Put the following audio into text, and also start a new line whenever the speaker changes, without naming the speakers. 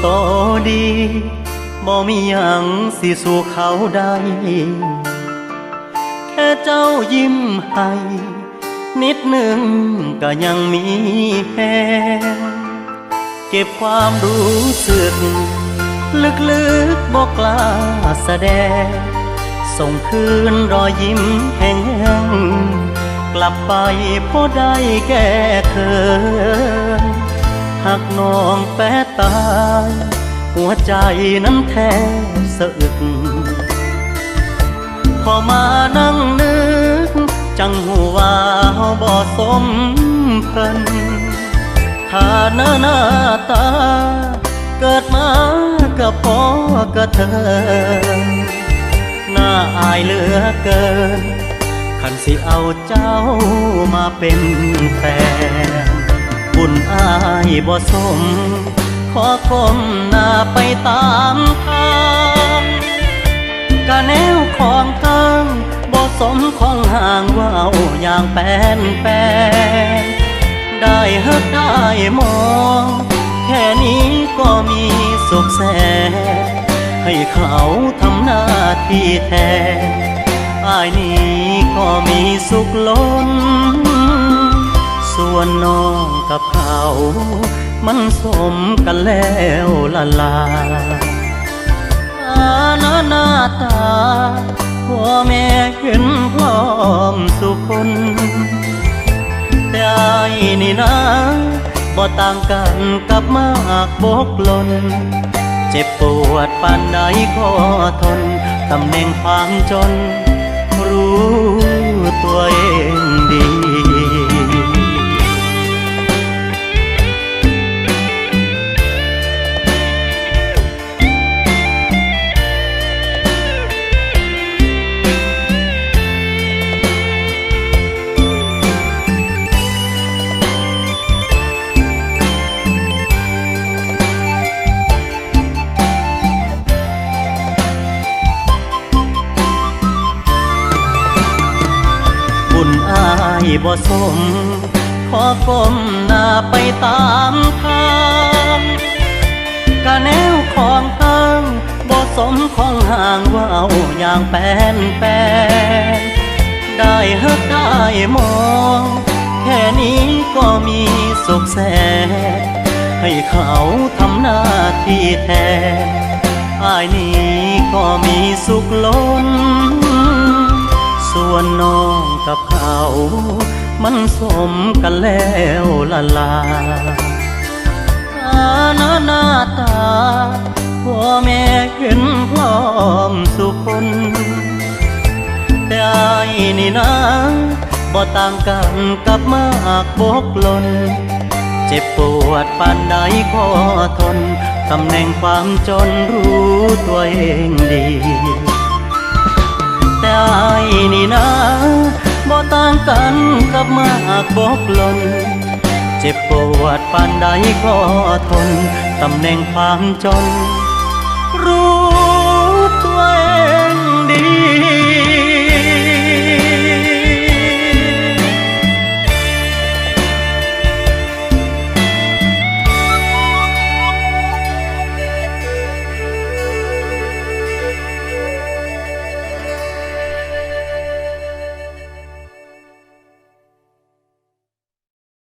โตดีบ่มีหยังสิสู่เขาได้ แค่เจ้ายิ้มให้ นิดหนึ่งก็ยังมีแหงเก็บความรู้สึก ลึกๆบอกกล้าแสดง ส่งคืนรอยยิ้มแห้งๆกลับไปพอได้แก้เคิน หักน้องแปะตาย หัวใจนั้นแทบสะอึก พอมานั่งนึก จังหูว่าบ่สมเพิ่นฐานะหน้าตา เกิดมาก็พอกระเทินน่าอายเหลือเกิน คันสิเอาเจ้ามาเป็นแฟน บ่สม ขอก้มหน้าไปตามทางกะแนวของทางบ่สมของห่างว่าวอย่างแปนแปนได้ฮักได้มอง แค่นี้ก็มีสุขแสนให้เขาทำหน้าที่แทนอายนี้ก็มีสุขล้น ส่วนน้อง กับเขา มันสมกันแล้วละลาอาณาหน้าตาพ่อแม่เห็นพร้อมสุคนแต่อายนี่นะบ่ต่างกันกับมากบกลน เจ็บปวดปานใดก็ทน ตำแหน่งความจน รู้ตัวเอง บุญอายบ่สม ขอก้มหน้าไปตามทางกะแนวของทางบ่สมของห่างว่าวอย่างแปนแปนได้ฮักได้มองแค่นี้ก็มีสุขแสนให้เขาทำหน้าที่แทนอายนี้ก็มีสุขล้น ส่วนน้องกับเขา มันสมกันแล้วละลาอาณาหน้าตา พ่อแม่เห็นพร้อมสุคนแต่อายนี่นะบ่ต่างกันกับมากบกลน เจ็บปวดปานใดก็ทน ตำแหน่งความจนรู้ตัวเองดี อายนี่นะบ่ต่างกันกับมากบกลน เจ็บปวดปานใดก็ทน ตำแหน่งความจน รู้ตัวเองดี